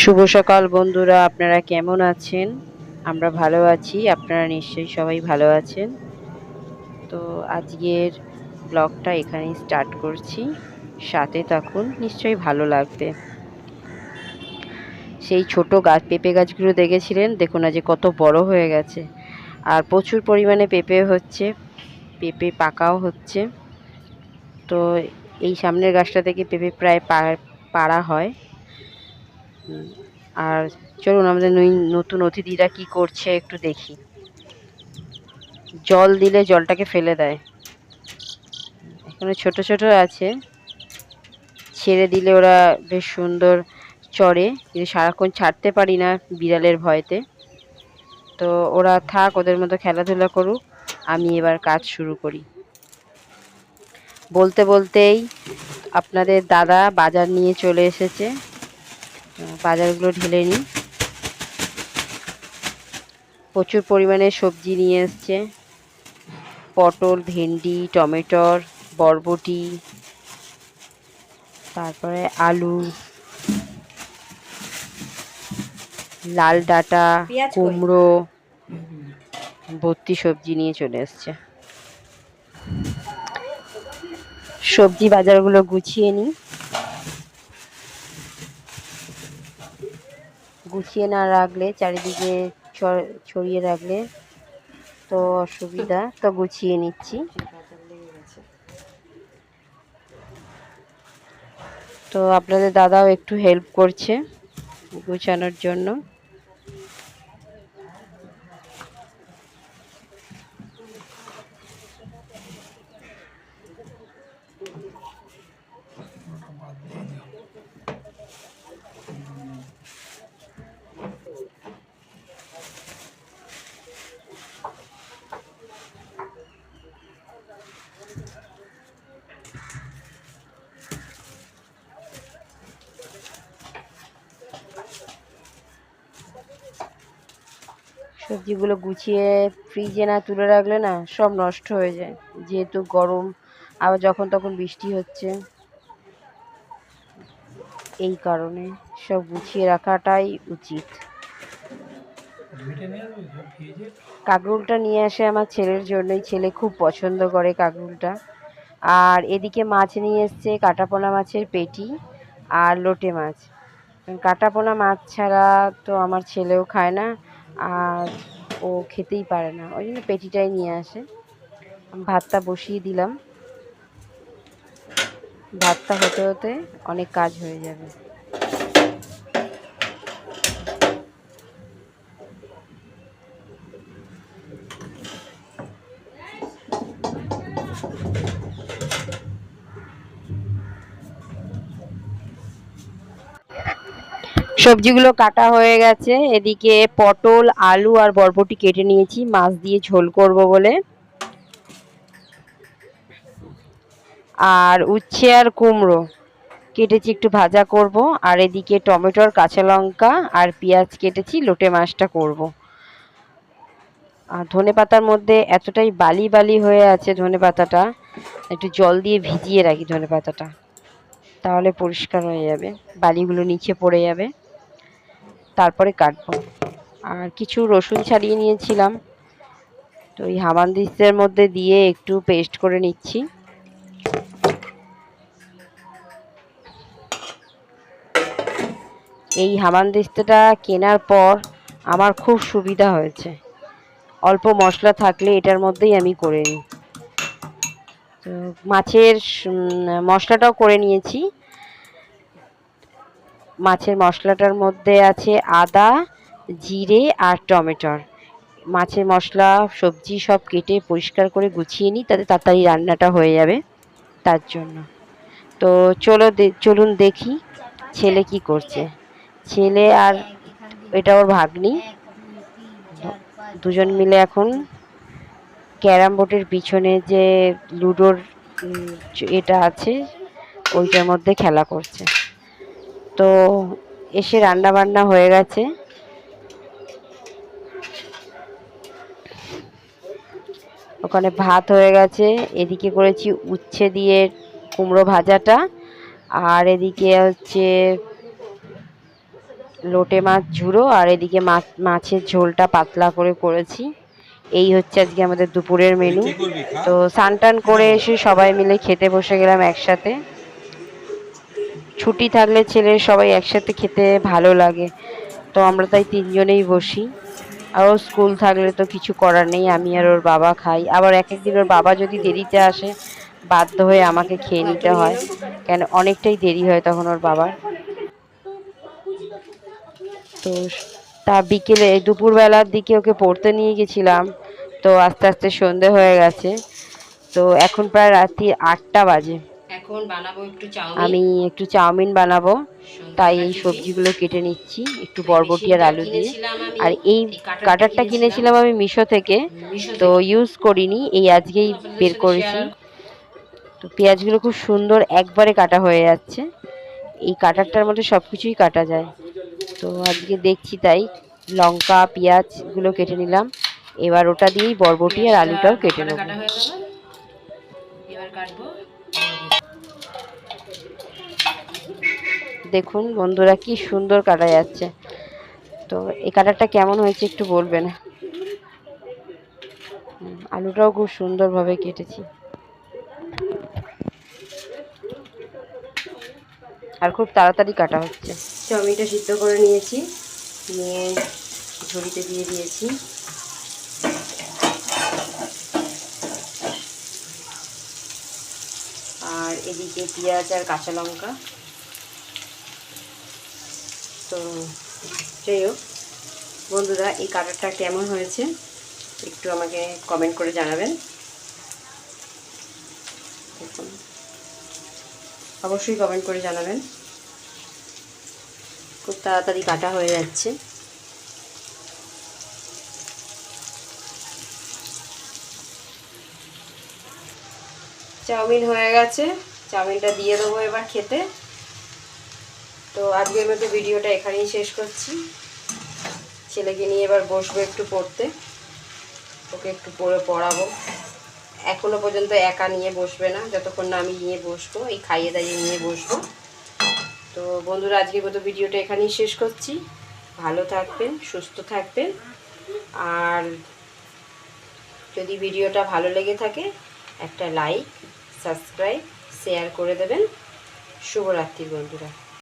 শুভ সকাল বন্ধুরা, আপনারা কেমন আছেন? আমরা ভালো আছি, আপনারা নিশ্চয়ই সবাই ভালো আছেন। তো আজকের ব্লগটা এখানেই স্টার্ট করছি। সাথে থাকুন, নিশ্চয়ই ভালো লাগবে। সেই ছোট গাছ, পেঁপে গাছগুলো দেখেছিলেন? দেখুন আজ কত বড় হয়ে গেছে। আর প্রচুর পরিমাণে পেঁপে হচ্ছে, পেঁপে পাকাও হচ্ছে। তো এই সামনের গাছটা থেকে পেঁপে প্রায় পাড়া হয়। আর চলুন আমাদের নতুন অতিথিরা কি করছে একটু দেখি। জল দিলে জলটাকে ফেলে দেয়। এখানে ছোট ছোট আছে। ছেড়ে দিলে ওরা বেশ সুন্দর চড়ে। কিন্তু সারাক্ষণ ছাড়তে পারি না বিড়ালের ভয়তে। তো ওরা থাক, ওদের মতো খেলাধুলা করুক। আমি এবার কাজ শুরু করি। বলতে বলতেই আপনাদের দাদা বাজার নিয়ে চলে এসেছে। বাজারগুলো ঢেলে নিই। প্রচুর পরিমাণে সবজি নিয়ে এসছে। পটল ভেন্ডি টমেটোর বরবটি তারপরে আলু লাল ডাঁটা? কুমড়ো ভর্তি সবজি নিয়ে চলে এসছে। সবজি বাজারগুলো গুছিয়ে নিই। গুছিয়ে না রাখলে, চারিদিকে ছড়িয়ে রাখলে তো অসুবিধা। তো গুছিয়ে নিচ্ছি। তো আপনাদের দাদাও একটু হেল্প করছে গুছানোর জন্য। সবজিগুলো গুছিয়ে ফ্রিজে না তুলে রাখলে না সব নষ্ট হয়ে যায়। যেহেতু গরম, আবার যখন তখন বৃষ্টি হচ্ছে। এই কারণে সব গুছিয়ে রাখাটাই উচিত। কাকরুলটা নিয়ে আসে আমার ছেলের জন্যই। ছেলে খুব পছন্দ করে কাকরুলটা। আর এদিকে মাছ নিয়ে এসছে কাটাপোনা মাছের পেটি আর লোটে মাছ। কাটাপোনা মাছ ছাড়া তো আমার ছেলেও খায় না। আর ও খেতেই পারে না। ওই জন্য পেটিটাই নিয়ে আসে। ভাতটা বসিয়ে দিলাম। ভাতটা হতে হতে অনেক কাজ হয়ে যাবে। সবজিগুলো কাটা হয়ে গেছে। এদিকে পটল, আলু আর বরবটি কেটে নিয়েছি। মাছ দিয়ে ঝোল করব বলে। আর উচ্ছে আর কুমড়ো কেটেছি একটু ভাজা করব। আর এদিকে টমেটোর কাঁচা লঙ্কা আর পেঁয়াজ কেটেছি, লোটে মাছটা করব। আর ধনে পাতার মধ্যে এতটাই বালি বালি হয়ে আছে ধনে পাতাটা, একটু জল দিয়ে ভিজিয়ে রাখি ধনে পাতাটা। তাহলে পরিষ্কার হয়ে যাবে, বালিগুলো নিচে পড়ে যাবে। তারপরে কাটবো। আর কিছু রসুন ছাড়িয়ে নিয়েছিলাম। তো এই হামানদিস্তের মধ্যে দিয়ে একটু পেস্ট করে নিচ্ছি। এই হামানদিস্তাটা কেনার পর আমার খুব সুবিধা হয়েছে। অল্প মশলা থাকলে এটার মধ্যেই আমি করে নিই। তো মাছের মশলাটাও করে নিয়েছি। মাছের মশলাটার মধ্যে আছে আদা, জিরে আর টমেটোর মাছের মশলা, সবজি সব কেটে পরিষ্কার করে গুছিয়ে নিই, তাতে তাড়াতাড়ি রান্নাটা হয়ে যাবে তার জন্য। তো চলো চলুন দেখি ছেলে কি করছে। ছেলে আর এটা ওর ভাগ্নি। দুজন মিলে এখন ক্যারাম বোর্ডের পিছনে যে লুডোর এটা আছে, ওইটার মধ্যে খেলা করছে। তো এসে রান্না বান্না হয়ে গেছে। ওখানে ভাত হয়ে গেছে এদিকে করেছি উচ্ছে দিয়ে কুমড়ো ভাজাটা আর এদিকে হচ্ছে লোটে মাছ ঝুড়ো আর এদিকে মাছ মাছের ঝোলটা পাতলা করে করেছি। এই হচ্ছে আজকে আমাদের দুপুরের মেনু তো স্নান টান করে এসে সবাই মিলে খেতে বসে গেলাম একসাথে। ছুটি থাকলে ছেলের সবাই একসাথে খেতে ভালো লাগে। তো আমরা তাই তিনজনেই বসি। আর স্কুল থাকলে তো কিছু করার নেই, আমি আর ওর বাবা খাই। আবার এক একদিন ওর বাবা যদি দেরিতে আসে, বাধ্য হয়ে আমাকে খেয়ে নিতে হয়। কেন অনেকটাই দেরি হয় তখন ওর বাবার। তো তা বিকেলে দুপুরবেলার দিকে ওকে পড়তে নিয়ে গেছিলাম। তো আস্তে আস্তে সন্ধে হয়ে গেছে। তো এখন প্রায় রাত্রি আটটা বাজে। এখন বানাবো একটু চাউমিন। আমি একটু চাউমিন বানাবো। তাই এই সবজিগুলো কেটে নিচ্ছি একটু বরবটি আর আলু দিয়ে। আর এই কাটারটা কিনেছিলাম। আমি মিশো থেকে তো ইউজ করিনি এই আজকেই বের করেছি। তো পেঁয়াজগুলো খুব সুন্দর একবারে কাটা হয়ে যাচ্ছে। এই কাটারটার মধ্যে সব কিছুই কাটা যায়। তো আজকে দেখছি তাই লঙ্কা পেঁয়াজগুলো কেটে নিলাম। এবার ওটা দিয়েই বরবটি আর আলুটাও কেটে নেব। এবার কাটবো। দেখুন বন্ধুরা কি সুন্দর কাটা যাচ্ছে। তো এই কাটারটা কেমন হয়েছে একটু বলবেন? আলুটাও খুব সুন্দরভাবে কেটেছি। আর খুব তাড়াতাড়ি কাটা হচ্ছে। চাউমিনটা সিদ্ধ করে নিয়েছি, নিয়ে ঝুড়িতে দিয়ে দিয়েছি। আর এদিকে পেঁয়াজ আর কাঁচা লঙ্কা। তো যাই হোক, বন্ধুরা, এই কাটারটা কেমন হয়েছে একটু আমাকে কমেন্ট করে জানাবেন। অবশ্যই কমেন্ট করে জানাবেন। খুব তাড়াতাড়ি কাটা হয়ে যাচ্ছে। চাউমিন হয়ে গেছে। চাউমিনটা দিয়ে দেবো এবার খেতে। তো আজকের মতো ভিডিওটা এখানেই শেষ করছি। ছেলেকে নিয়ে এবার বসবো একটু পড়তে। ওকে একটু পড়ে পড়াবো। এখনও পর্যন্ত একা নিয়ে বসবে না, যতক্ষণ না আমি নিয়ে বসবো, এই খাইয়ে দাইয়ে নিয়ে বসবো। তো বন্ধুরা, আজকের মতো ভিডিওটা এখানেই শেষ করছি। ভালো থাকবেন, সুস্থ থাকবেন। আর যদি ভিডিওটা ভালো লেগে থাকে, একটা লাইক, সাবস্ক্রাইব, শেয়ার করে দেবেন। শুভরাত্রি বন্ধুরা।